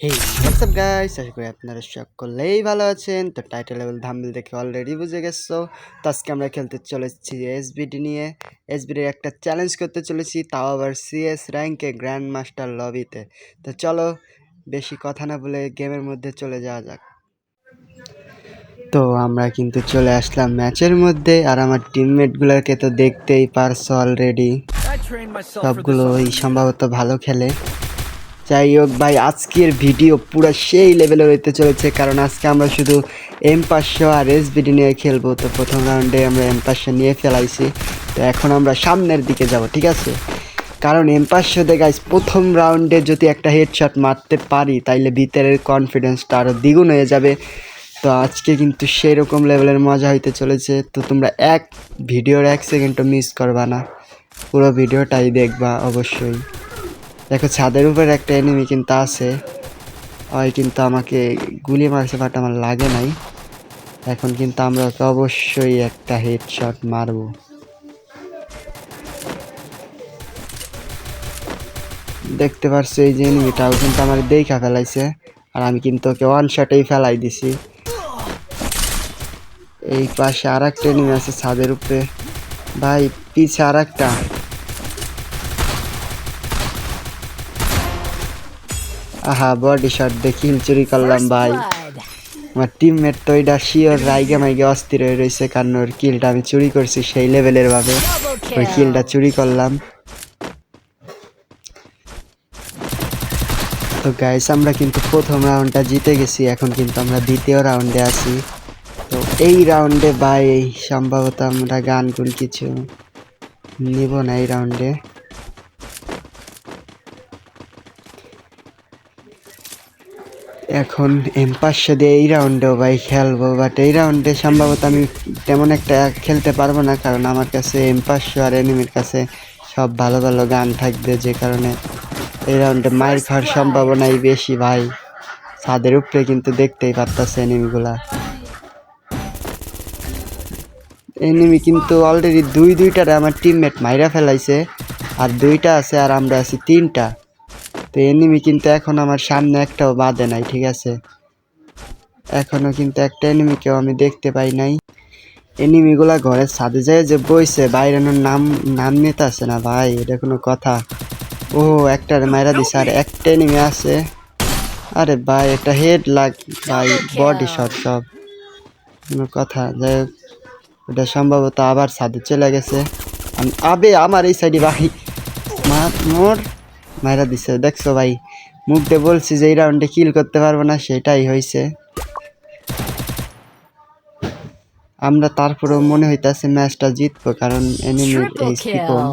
হেই WhatsApp guys আশা করি আপনারা সকলেই ভালো আছেন। তো টাইটেল লেভেল ধামবিল দেখে অলরেডি বুঝে গেছো। তো আজকে আমরা খেলতে চলেছি এসবিডি নিয়ে। এসবিডির একটা চ্যালেঞ্জ করতে চলেছি তাও আবার সিএস র্যাঙ্কে গ্র্যান্ড মাস্টার লবিতে তো। চলো বেশি কথা না বলে গেমের মধ্যে চলে যাওয়া যাক। তো আমরা কিন্তু চলে আসলাম ম্যাচের মধ্যে আর আমার টিমমেটগুলোকে তো দেখতেই পারছ অলরেডি সবগুলোই সম্ভবত ভালো খেলে। যাই হোক ভাই, আজকের ভিডিও পুরো সেই লেভেলে হইতে চলেছে, কারণ আজকে আমরা শুধু এম পাঁচশো আর এস বিডি নিয়ে খেলব। তো প্রথম রাউন্ডে আমরা এম পাঁচশো নিয়ে ফেলাইছি। তো এখন আমরা সামনের দিকে যাব, ঠিক আছে? কারণ এম পাঁচশোতে গাইজ প্রথম রাউন্ডে যদি একটা হেডশট মারতে পারি, তাইলে ভিতরের কনফিডেন্সটা আরও দ্বিগুণ হয়ে যাবে। তো আজকে কিন্তু সেই রকম লেভেলের মজা হইতে চলেছে। তো তোমরা এক ভিডিওর এক সেকেন্ডও মিস করবা না। পুরো ভিডিওটাই দেখবা অবশ্যই। দেখো, ছাদের উপর একটা এনিমি কিন্তু আছে। ওই কিন্তু আমাকে গুলি মারছে বাট আমার লাগে নাই। এখন কিন্তু আমরা ওকে অবশ্যই একটা হেডশট মারবো। দেখতে পারছ, এই যে এনিমিটাও কিন্তু আমার দেখা ফেলাইছে, আর আমি কিন্তু ওকে ওয়ান শটেই ফেলাই দিছি। এই পাশে আর একটা এনিমি আছে ছাদের উপরে। ভাই, পিছে আর একটা আহা বডি শট দেখি চুরি করলাম ভাই। আমার টিমমেট তো এটা শিওর রাইগে মাইগে অস্থির হয়ে রয়েছে কারণ ওর কিলটা আমি চুরি করছি সেই লেভেলের ভাবে। ওই কিলটা চুরি করলাম। তো গাইস আমরা কিন্তু প্রথম রাউন্ডটা জিতে গেছি এখন কিন্তু আমরা দ্বিতীয় রাউন্ডে আছি। তো এই রাউন্ডে ভাই সম্ভবত আমরা গান গুন কিছু নিব না এই রাউন্ডে এখন এম পাঁচশো দিয়ে এই রাউন্ডেও ভাই খেলব বাট এই রাউন্ডে সম্ভবত আমি তেমন একটা খেলতে পারব না, কারণ আমার কাছে এম পাঁচশো আর এনিমির কাছে সব ভালো ভালো গান থাকবে, যে কারণে এই রাউন্ডে মায়ের খাওয়ার সম্ভাবনাই বেশি ভাই। ছাদের উপরে কিন্তু দেখতেই পারতাছে এনিমিগুলা এনিমি কিন্তু অলরেডি দুই দুইটারে আমার টিমমেট মাইরা ফেলাইছে, আর দুইটা আছে আর আমরা আছি তিনটা। তো এনিমি কিন্তু এখন আমার সামনে একটাও বাদে নাই, ঠিক আছে? এখনও কিন্তু একটা এনিমিকেও আমি দেখতে পাই নাই। এনিমিগুলা ঘরের ছাদে যায় যে বইছে বাইরানোর নাম নাম নিতে আসে না ভাই, এটা কোনো কথা। ও একটা মাইরা দিছে, আর একটা এনিমি আছে। আরে ভাই একটা হেড লাগ ভাই বডি শট সব। কোনো কথা, যাই হোক ওটা সম্ভবত আবার ছাদে চলে গেছে। আবে, আমার এই সাইডে ভাই। মার মোর মাইরা দিছে। দেখছ ভাই মুখ দিয়ে বলছি যে এই রাউন্ডে কিল করতে পারব না সেটাই হয়েছে আমরা তারপরেও মনে হইতাছে ম্যাচটা জিতবো কারণ এনিমির এইচপি কম।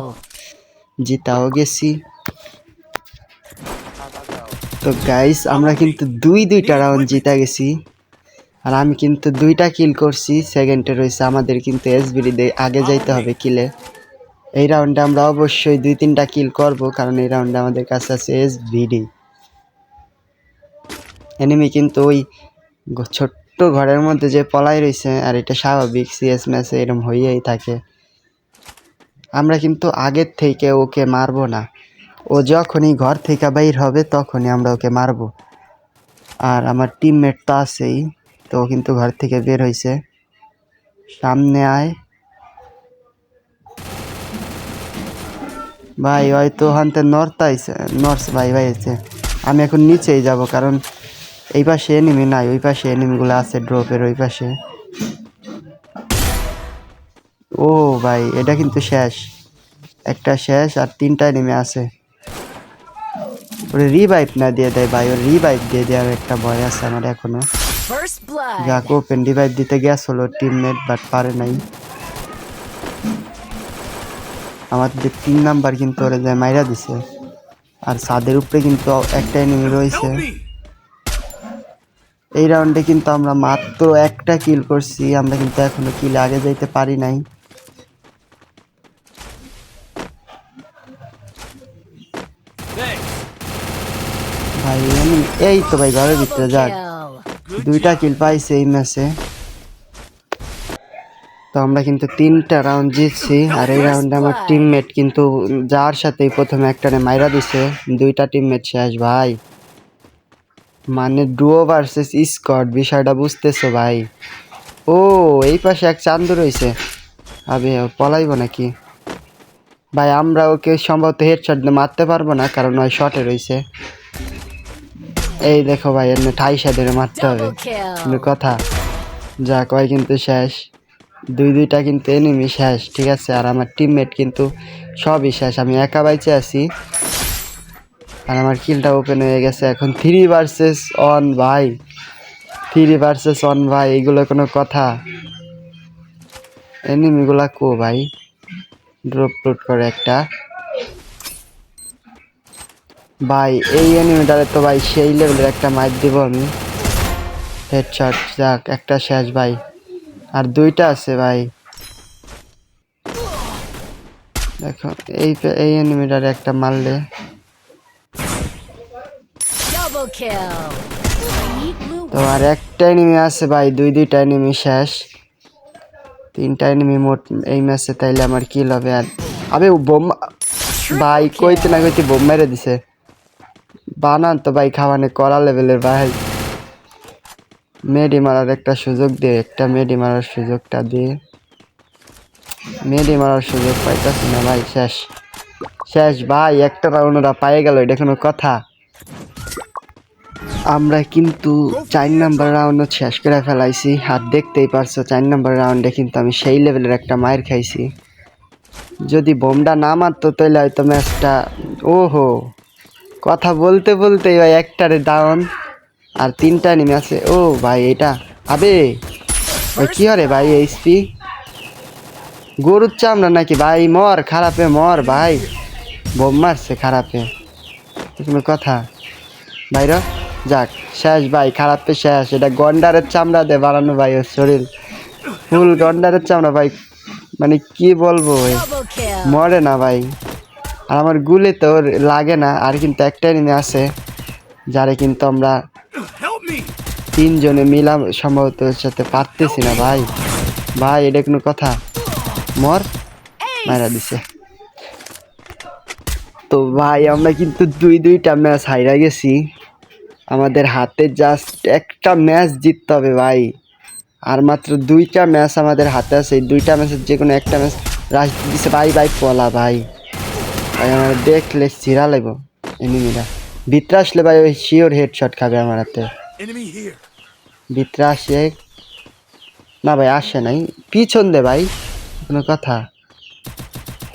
জিতাও গেছি। তো গাইস আমরা কিন্তু দুই দুইটা রাউন্ড জিতা গেছি। আর আমি কিন্তু দুইটা কিল করছি সেকেন্ডে রয়েছে আমাদের কিন্তু এসবিডি আগে যাইতে হবে কিলে এই রাউন্ডে আমরা অবশ্যই দুই তিনটা কিল করব, কারণ এই রাউন্ডে আমাদের কাছে আছে এসবিডি এনিমি কিন্তু ওই ছোট্ট ঘরের মধ্যে যে পলাই রয়েছে, আর এটা স্বাভাবিক সিএস ম্যাচে এরকম হইয়াই থাকে। আমরা কিন্তু আগের থেকে ওকে মারবো না। ও যখনই ঘর থেকে বাইর হবে, তখনই আমরা ওকে মারবো। আর আমার টিমমেট তো আছেই, তো কিন্তু ঘর থেকে বের হয়েছে সামনে আয়। ভাই হয়তো হানতে নর্থ আইছে নর্থ ভাই ভাই আছে আমি এখন নিচেই যাব কারণ এই পাশে এনিমি নাই ওই পাশে এনিমিগুলো আছে ড্রপের ওই পাশে। ও ভাই এটা কিন্তু শেষ। একটা শেষ আর তিনটা এনিমি আছে। ওরে রিভাইভ না দিয়ে দেয় ভাই ওর রিভাইভ দিয়ে দেওয়ার একটা ভয় আছে আমার এখনও. যাক ওপেন রিভাইভ দিতে গ্যাস হলো টিমমেট বাট পারে নাই। আমাদের তিন নাম্বার কিন্তু ওরে যায় মাইরা দিছে। আর ছাদের উপরে কিন্তু একটা এনিমি রয়েছে। এই রাউন্ডে কিন্তু আমরা মাত্র একটা কিল করছি, আমরা কিন্তু এখনও কিলে আগে যাইতে পারি নাই। ভাই, এই তো ভাই, ঘরের ভিতরে যাক। দুইটা কিল পাইছে এই ম্যাচে তো আমরা কিন্তু তিনটা রাউন্ড জিতছি আর এই রাউন্ডে আমার টিমমেট কিন্তু যার সাথে প্রথমে একটানে মাইরা দিছে দুইটা টিমমেট শেষ ভাই। মানে ডুও ভার্সেস স্কট বিষয়টা বুঝতেছো ভাই। ও এই পাশে এক চান্দু রয়েছে আবে পলাইব নাকি? ভাই আমরা ওকে সম্ভবত হেডশট দিয়ে মারতে পারব না কারণ ওই শটে রয়েছে এই দেখো ভাই এমনি ঠাই সাদের মারতে হবে. কথা যা কয় কিন্তু শেষ। দুই দুইটা কিন্তু এনিমি শেষ, ঠিক আছে? আর আমার টিমমেট কিন্তু সবই শেষ। আমি একা বাইচে আছি। আর আমার কিলটা ওপেন হয়ে গেছে এখন। থ্রি ভার্সেস অন ভাই। থ্রি ভার্সেস অন ভাই, এগুলো কোনো কথা। এনিমিগুলা কো, ভাই? ড্রপ ট্রপ করে একটা। ভাই, এই এনিমিটারে তো ভাই সেই লেভেলের একটা মাইট দিব আমি। হেডশট যাক, একটা শেষ, ভাই। আর দুইটা আছে ভাই। দেখো এই এই এনিমিটারে একটা মারলে. তো আর একটা এনিমি আছে ভাই দুই দুইটা এনিমি শেষ। তিনটা এনিমি মোট এই ম্যাচে তাইলে আমার কিল হবে। আর আবে বোম ভাই কইতে না কইতে বোম মেরে দিছে। বানান তো ভাই খাওয়ানে করা লেভেলের ভাই। মেডি মারার একটা সুযোগ দে, একটা মেডি মারার সুযোগটা দে। মেডি মারার সুযোগ পাইতাছি না ভাই, শেষ। শেষ ভাই, একটা রাউন্ড ওরা পায়ে গেল, এটা কোনো কথা। আমরা কিন্তু চার নাম্বার রাউন্ড শেষ করে ফেলাইছি, আর দেখতেই পারছ চার নাম্বার রাউন্ডে কিন্তু আমি সেই লেভেলের একটা মায়ের খাইছি। যদি বোমটা না মারতো তাহলে হয়তো ম্যাচটা ওহো, কথা বলতে বলতে ভাই একটারে ডাউন আর তিনটা নেমে আছে। ও ভাই, এটা আবে ওই কি হরে ভাই এইচপি গরুর চামড়া নাকি ভাই? মর, খারাপে মর ভাই। বোম মারছে খারাপে। কোনো কথা। ভাইর যাক, শেষ ভাই, খারাপে শেষ। এটা গন্ডারের চামড়া দিয়ে বানানো ভাই, ওর শরীর। ফুল গন্ডারের চামড়া ভাই মানে কি বলব মরে না ভাই। আর আমার গুলে তো লাগে না। আর কিন্তু একটা এনিমি আছে, যারে কিন্তু আমরা তিনজনে মিলাম সম্ভবত সাথে পারতেছি না, ভাই। ভাই, এটা কোনো কথা? মর। মারা দিছে। তো ভাই, আমরা কিন্তু দুই দুইটা ম্যাচ হাইরা গেছি। আমাদের হাতে জাস্ট একটা ম্যাচ জিততে হবে, ভাই। আর মাত্র দুইটা ম্যাচ আমাদের হাতে আছে। দুইটা ম্যাচের যে কোনো একটা ম্যাচ রাশ দিছে। ভাই ভাই, পলা, ভাই। ভাই, আমার দেখলে চিরা লাগবো এনিমিরা। ভিতরে আসলে ভাই, ওই শিওর হেডশট খাবে আমার হাতে। Enemy here. ভিতরে আসে না ভাই আসে নাই। পিছন দে ভাই। কোনো কথা।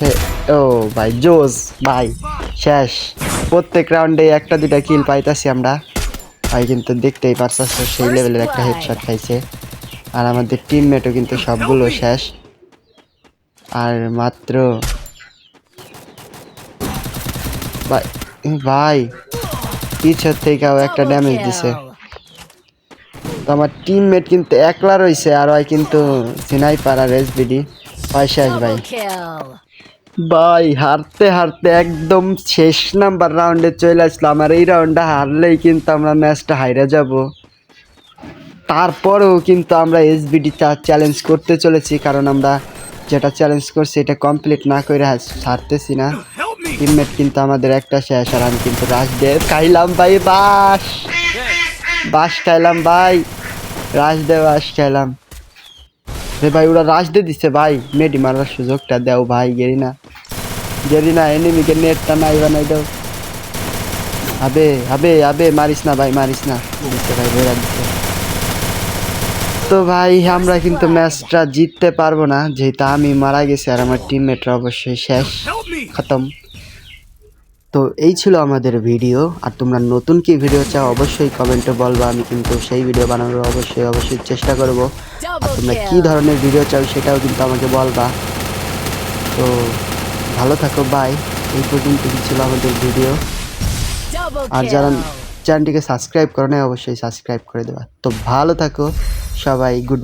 হে ও ভাই জোস। ভাই শেষ। প্রত্যেক রাউন্ডে একটা দুটা কিল পাইতাছি আমরা। ভাই কিন্তু দেখতেই পারছ সেই লেভেলের একটা হেডশট খাইছে। আর আমাদের টিমমেটও কিন্তু সবগুলো শেষ। আর মাত্র ভাই ভাই পিছের থেকেও একটা ড্যামেজ দিছে. তো আমার টিমমেট কিন্তু একলা রয়েছে আর ওই কিন্তু সিনাইপার আর এসবিডি ভাই শেষ ভাই. ভাই, হারতে হারতে একদম শেষ নাম্বার রাউন্ডে চলে আসলাম আর এই রাউন্ডটা হারলেই কিন্তু আমরা ম্যাচটা হাইরা যাব। তারপরেও কিন্তু আমরা এস এসবিডি চ্যালেঞ্জ করতে চলেছি, কারণ আমরা যেটা চ্যালেঞ্জ করছি এটা কমপ্লিট না করে হার- ছাড়তেছি না. টিমমেট কিন্তু আমাদের একটা শেষ, আর আমি কিন্তু রাশ দিয়ে খাইলাম ভাই, বাস। বাস খাইলাম ভাই। রাশ দে বাস খাইলাম রে ভাই ওরা রাশ দিয়ে দিচ্ছে ভাই। মেডি মারার সুযোগটা দেও ভাই গেরি না গেরি না এনিমিকে নেটটা নাই বানাই দাও। আবে আবে আবে মারিস না ভাই মারিস না। দিচ্ছে ভাই বেড়া দিচ্ছে তো ভাই আমরা কিন্তু ম্যাচটা জিততে পারব না যেহেতু আমি মারা গেছি আর আমার টিমমেটরা অবশ্যই শেষ। খতম। তো এই ছিল আমাদের ভিডিও আর তোমরা নতুন কি ভিডিও চাও অবশ্যই কমেন্টে বলবা। আমি কিন্তু সেই ভিডিও বানানোর অবশ্যই অবশ্যই চেষ্টা করব। আর তোমরা কি ধরনের ভিডিও চাও সেটাও কিন্তু আমাকে বলবা। তো ভালো থাকো বাই এই পর্যন্ত ছিল আমাদের ভিডিও আর যারা. চ্যানেলটিকে সাবস্ক্রাইব করো না অবশ্যই সাবস্ক্রাইব করে দেবা। তো ভালো থাকো সবাই গুড